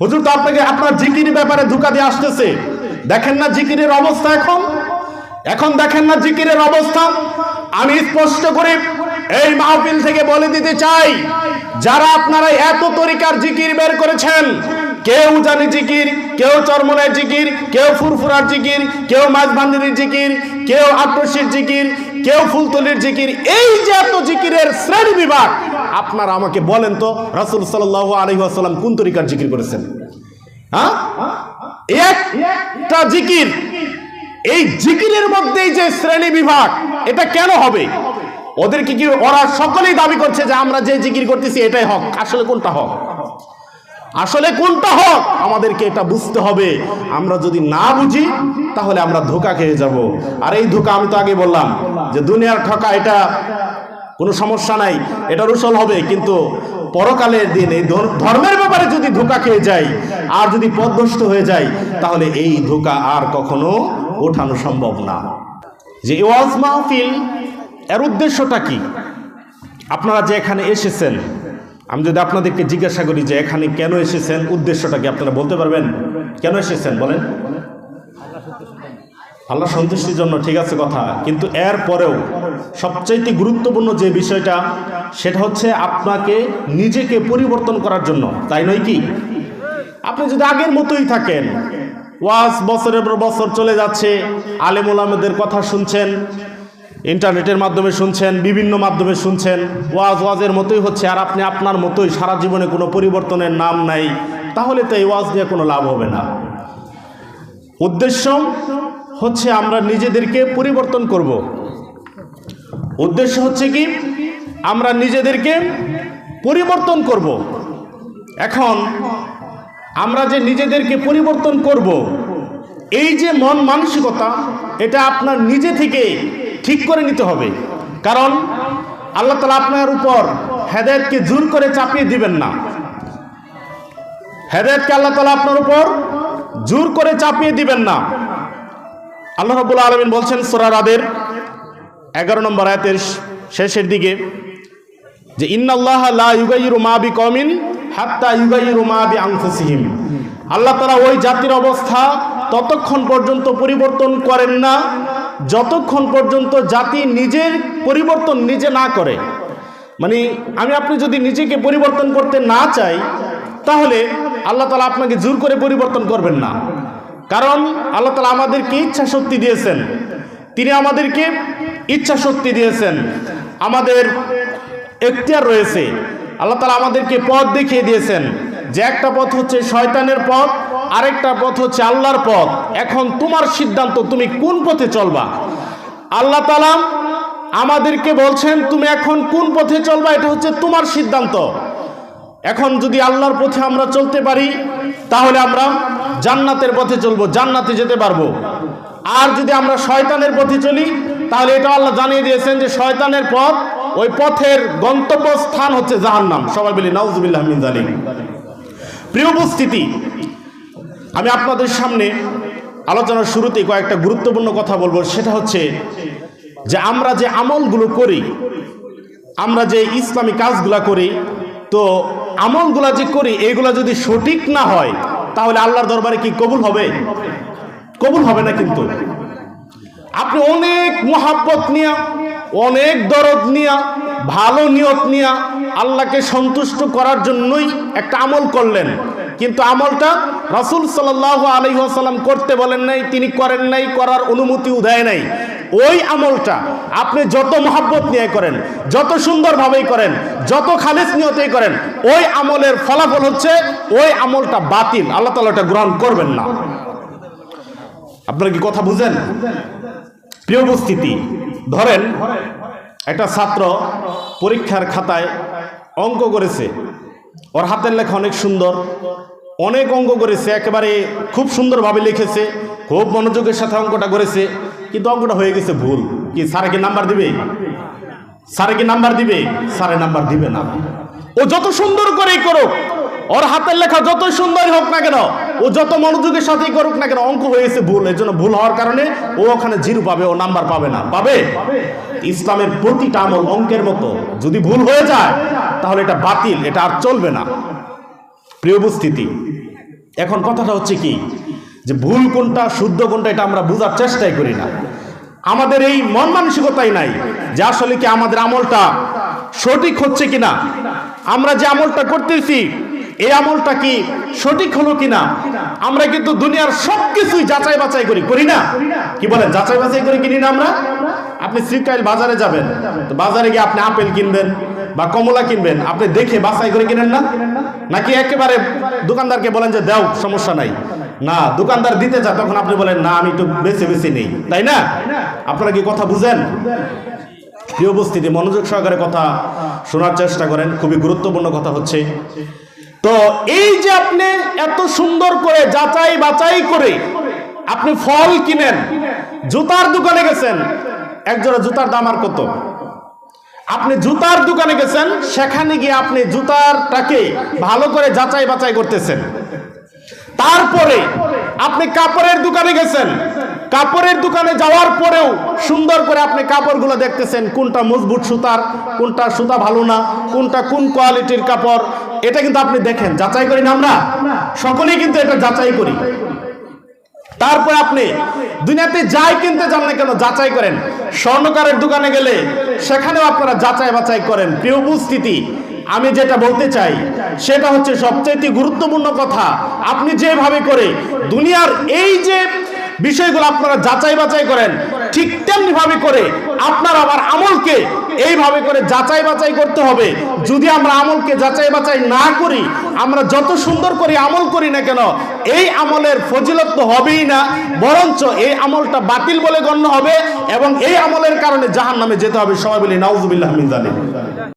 হুজুর, তো আপনাকে আপনার জিকির ব্যাপারে ধোকা দিয়ে আসতেছে। দেখেন না জিকিরের অবস্থা এখন? এখন দেখেন না জিকিরের অবস্থা? আমি স্পষ্ট করে এই মাহফিল থেকে বলে দিতে চাই, যারা আপনারা এত তরিকার জিকির বের করেছেন, কেউ জানে জিকির, কেউ চরমনের জিকির, কেউ ফুরফুরার জিকির, কেউ মাছ ভান্ডির জিকির, কেউ আট্রসির জিকির, কেউ ফুলতলির জিকির, এই যে এত জিকিরের শ্রেণি বিভাগ আপনারা আমাকে বলেন তো, রাসূল সাল্লাল্লাহু আলাইহি ওয়াসাল্লাম কোন তরিকার জিকির করেছেন? হ্যাঁ? একটা জিকির, এই জিকিরের মধ্যেই যে শ্রেণি বিভাগ, এটা কেন হবে? ওদেরকে কি ওরা সকলেই দাবি করছে যে আমরা যে জিকির করতেছি এটাই হক। আসলে কোনটা হক? আসলে কোনটা হক? আমাদেরকে এটা বুঝতে হবে। আমরা যদি না বুঝি, তাহলে আমরা ধোকা খেয়ে যাব। আর এই ধোকা আমি তো আগে বললাম যে দুনিয়ার ঠকা এটা কোনো সমস্যা নাই, এটা রুসল হবে, কিন্তু পরকালের দিন এই ধর- ধর্মের ব্যাপারে যদি ধোকা খেয়ে যায় আর যদি পদভস্ত হয়ে যায় তাহলে এই ধোকা আর কখনো ওঠানো সম্ভব না। যে ওয়াজ মাহফিল, এর উদ্দেশ্যটা কি? আপনারা যে এখানে এসেছেন, আমি যদি আপনাদেরকে জিজ্ঞাসা করি যে এখানে কেন এসেছেন, উদ্দেশ্যটা কি আপনারা বলতে পারবেন? কেন এসেছেন, বলেন। আল্লাহ সন্তুষ্টির জন্য, ঠিক আছে কথা। কিন্তু এর পরেও সবচাইতে গুরুত্বপূর্ণ যে বিষয়টা, সেটা হচ্ছে আপনাকে নিজেকে পরিবর্তন করার জন্য। তাই নয় কি? আপনি যদি আগের মতোই থাকেন, ওয়াজ বছরের পর বছর চলে যাচ্ছে আলেমুল আহমেদের কথা শুনছেন, ইন্টারনেটের মাধ্যমে শুনছেন, বিভিন্ন মাধ্যমে শুনছেন, ওয়াজ ওয়াজের মতোই হচ্ছে, আর আপনি আপনার মতোই সারা জীবনে কোনো পরিবর্তনের নাম নাই, তাহলে তো এই ওয়াজ নিয়ে কোনো লাভ হবে না। উদ্দেশ্য হচ্ছে আমরা নিজেদেরকে পরিবর্তন করব। উদ্দেশ্য হচ্ছে কি? আমরা নিজেদেরকে পরিবর্তন করব। এখন আমরা যে নিজেদেরকে পরিবর্তন করব, এই যে মন মানসিকতা, এটা আপনার নিজে থেকে ঠিক করে নিতে হবে। কারণ আল্লাহ তালা আপনার উপর হেদায়তকে জোর করে চাপিয়ে দিবেন না। হেদায়তকে আল্লাহ তালা আপনার উপর জোর করে চাপিয়ে দিবেন না। আল্লাহ রবুল্লা আলমিন বলছেন সোরার রাদের এগারো নম্বর আয়াতের শেষের দিকে যে, ইন্নাল্লাহ লা ইউগাইরু মা বি কমিন হাত্তা ইউগাইরু মা বি আল্লাহ তাআলা ওই জাতির অবস্থা ততক্ষণ পর্যন্ত পরিবর্তন করেন না, যতক্ষণ পর্যন্ত জাতি নিজের পরিবর্তন নিজে না করে। মানে আমি আপনি যদি নিজেকে পরিবর্তন করতে না চাই, তাহলে আল্লাহ তালা আপনাকে জোর করে পরিবর্তন করবেন না। কারণ আল্লাহ তালা আমাদেরকে ইচ্ছা শক্তি দিয়েছেন। তিনি আমাদেরকে ইচ্ছা শক্তি দিয়েছেন। আমাদের এখতিয়ার রয়েছে। আল্লাহ তালা আমাদেরকে পথ দেখিয়ে দিয়েছেন যে একটা পথ হচ্ছে শয়তানের পথ, আরেকটা পথ হচ্ছে আল্লাহর পথ। এখন তোমার সিদ্ধান্ত, তুমি কোন পথে চলবা? আল্লাহ তালা আমাদেরকে বলছেন, তুমি এখন কোন পথে চলবা? এটা হচ্ছে তোমার সিদ্ধান্ত। এখন যদি আল্লাহর পথে আমরা চলতে পারি, তাহলে আমরা জান্নাতের পথে চলবো, জান্নাতে যেতে পারব। আর যদি আমরা শয়তানের পথে চলি, তাহলে এটা আল্লাহ জানিয়ে দিয়েছেন যে শয়তানের পথ, ওই পথের গন্তব্য স্থান হচ্ছে জাহান্নাম। সবাই বলি, নাউজুবিল্লাহ প্রিয় উপস্থিতি, আমি আপনাদের সামনে আলোচনার শুরুতেই কয়েকটা গুরুত্বপূর্ণ কথা বলব। সেটা হচ্ছে যে আমরা যে আমলগুলো করি, আমরা যে ইসলামী কাজগুলা করি, তো আমলগুলা যে করি এইগুলা যদি সঠিক না হয় তাহলে আল্লাহর দরবারে কি কবুল হবে? কবুল হবে না কিন্তু। আপনি অনেক মহাব্বত নিয়া, অনেক দরদ নিয়া, ভালো নিয়ত নিয়া আল্লাহকে সন্তুষ্ট করার জন্যই একটা আমল করলেন। কিন্তু আমলটা রাসূল সাল্লাহ আলহিহাসাল্লাম করতে বলেন নাই, তিনি করেন নাই, করার অনুমতিও দেয় নাই। ওই আমলটা আপনি যত মহাব্বত নিয়ে করেন, যত সুন্দরভাবেই করেন, যত খালিস নিয়তেই করেন, ওই আমলের ফলাফল হচ্ছে ওই আমলটা বাতিল। আল্লাহ তালা ওটা গ্রহণ করবেন না। আপনারা কি কথা বুঝেন? প্রিয় উপস্থিতি, ধরেন একটা ছাত্র পরীক্ষার খাতায় অঙ্ক করেছে। ওর হাতের লেখা অনেক সুন্দর। অনেক অঙ্ক করেছে, একেবারে খুব সুন্দরভাবে লিখেছে, খুব মনোযোগের সাথে অঙ্কটা করেছে। কিন্তু অঙ্কটা হয়ে গেছে ভুল? কি স্যারে কি নাম্বার দিবে? স্যারে কি নাম্বার দিবে? স্যারে নাম্বার দিবে না। ও যত সুন্দর করেই করুক, ওর হাতের লেখা যতই সুন্দরই হোক না কেন, ও যত মনোযোগের সাথেই করুক না কেন, অঙ্ক হয়েছে ভুল। এর জন্য ভুল হওয়ার কারণে ও ওখানে জিরো পাবে, ও নাম্বার পাবে না। পাবে? ইসলামের প্রতিটা আমল অঙ্কের মতো। যদি ভুল হয়ে যায়, তাহলে এটা বাতিল, এটা আর চলবে না। প্রিয় উপস্থিতি, এখন কথাটা হচ্ছে কি? যে ভুল কোনটা, শুদ্ধ কোনটা, এটা আমরা বোঝার চেষ্টাই করি না। আমাদের এই মন মানসিকতাই নাই যে আসলে কি আমাদের আমলটা সঠিক হচ্ছে কিনা। আমরা যে আমলটা করতেছি, এই আমলটা কি সঠিক হলো কিনা? আমরা কিন্তু দুনিয়ার সব কিছুই যাচাই বাছাই করি করি না? কি বলেন, যাচাই বাছাই করে কিনি না আমরা? আপনি শ্রীকাইল বাজারে যাবেন, তো বাজারে গিয়ে আপনি আপেল কিনবেন বা কমলা কিনবেন, আপনি দেখে বাছাই করে কিনেন না? নাকি একেবারে দোকানদারকে বলেন যে, দাও, সমস্যা নাই। না, দোকানদার দিতে যা, তখন আপনি বলেন, না, আমি একটু বেছে বেছে নেই। তাই না? আপনারা কি কথা বুঝেন? প্রিয় উপস্থিতি, মনোযোগ সহকারে কথা শোনার চেষ্টা করেন, খুবই গুরুত্বপূর্ণ কথা হচ্ছে। তো এই যে আপনি এত সুন্দর করে যাচাই বাছাই করে আপনি ফল কিনেন, জুতার দোকানে গেছেন, একজোড়া জুতার দাম আর কত? আপনি জুতার দোকানে গেছেন, সেখানে গিয়ে আপনি জুতারটাকে ভালো করে যাচাই বাছাই করতেছেন। তারপরে আপনি কাপড়ের দোকানে গেছেন। কাপড়ের দোকানে যাওয়ার পরেও সুন্দর করে আপনি কাপড়গুলো দেখতেছেন, কোনটা মজবুত সুতার, কোনটা সুতা ভালো না, কোনটা কোন কোয়ালিটির কাপড়, এটা কিন্তু আপনি দেখেন, যাচাই করি না আমরা। সকলেই কিন্তু এটা যাচাই করি। তারপর আপনি দুনিয়াতে যাই কিনতে যান না কেন যাচাই করেন। স্বর্ণকারের দোকানে গেলে সেখানেও আপনারা যাচাই বাছাই করেন। প্রিয় উপস্থিতি আমি যেটা বলতে চাই, সেটা হচ্ছে সবচেয়ে গুরুত্বপূর্ণ কথা। আপনি যেভাবে করে দুনিয়ার এই যে বিষয়গুলো আপনারা যাচাই বাছাই করেন, ঠিক তেমনি ভাবে করে আপনার আবার আমলকে এইভাবে করে যাচাই বাছাই করতে হবে। যদি আমরা আমলকে যাচাই বাছাই না করি, আমরা যত সুন্দর করে আমল করি না কেন, এই আমলের ফজিলত তো হবেই না, বরঞ্চ এই আমলটা বাতিল বলে গণ্য হবে এবং এই আমলের কারণে জাহান নামে যেতে হবে। সবাই বলি, নাউজুবিল্লাহ মিন জালিম